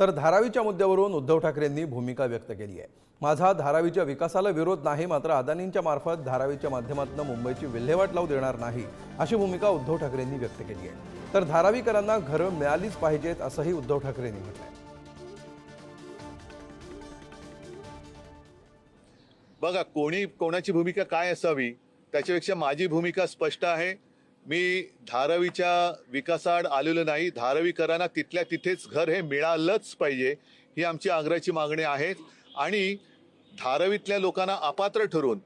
तर धारावीच्या मुद्द्यावरून उद्धव ठाकरेंनी भूमिका व्यक्त केली आहे. माझा धारावीच्या विकासाला विरोध नाही मात्र अदानींच्या मार्फत धारावीच्या माध्यमातून मुंबईची विल्हेवाट लावू देणार नाही अशी भूमिका उद्धव ठाकरेंनी व्यक्त केली आहे. तर धारावीकरांना घरं मिळालीच पाहिजेत असंही उद्धव ठाकरेंनी म्हटलं आहे बघा कोणी कोणाची भूमिका काय असावी त्याच्यापेक्षा माझी भूमिका स्पष्ट आहे. मी धारावीच्या विकासाआड आलेलो नाही. धारावीकरांना तिथल्या तिथेच घर हे मिळालंच पाहिजे ही आमची आग्रहाची मागणी आहे. आणि धारावीतल्या लोकांना अपात्र ठरून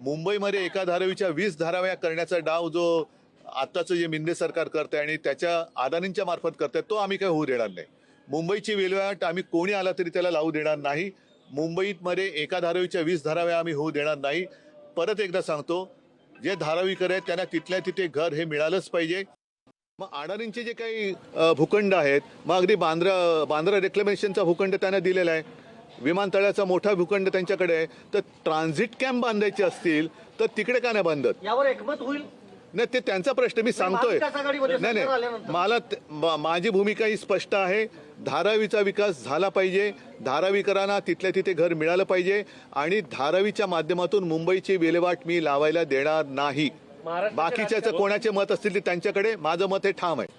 मुंबईमध्ये एका धारावीच्या वीस धाराव्या करण्याचा डाव जो आत्ताचं जे मिंदे सरकार करते आणि त्याच्या अदानींच्या मार्फत करते तो आम्ही काही होऊ देणार नाही. मुंबईची विल्हेवाट आम्ही कोणी आला तरी त्याला लावू देणार नाही. मुंबईतमध्ये एका धारावीच्या वीस धाराव्या आम्ही होऊ देणार नाही. परत एकदा सांगतो जे धारावीकर आहेत त्यांना तिथल्या तिथे घर हे मिळालंच पाहिजे. मग अडाणींचे जे काही भूखंड आहेत मग अगदी बांद्रा बांद्रा रेक्लेमेशनचा भूखंड त्यांना दिलेला आहे. विमानतळाचा मोठा भूखंड त्यांच्याकडे आहे. तर ट्रान्झिट कॅम्प बांधायचे असतील तर तिकडे का नाही बांधत? यावर एकमत होईल? नाही ते त्यांचा प्रश्न मी सांगतोय. नाही नाही. मला माझी भूमिका ही स्पष्ट आहे. धारावीचा विकास झाला पाहिजे. धारावीकरांना तिथल्या तिथे घर मिळालं पाहिजे. आणि धारावीच्या माध्यमातून मुंबईची विल्हेवाट मी लावायला देणार नाही. बाकीच्याचं कोणाचे मत असतील ते त्यांच्याकडे माझं मत हे ठाम आहे.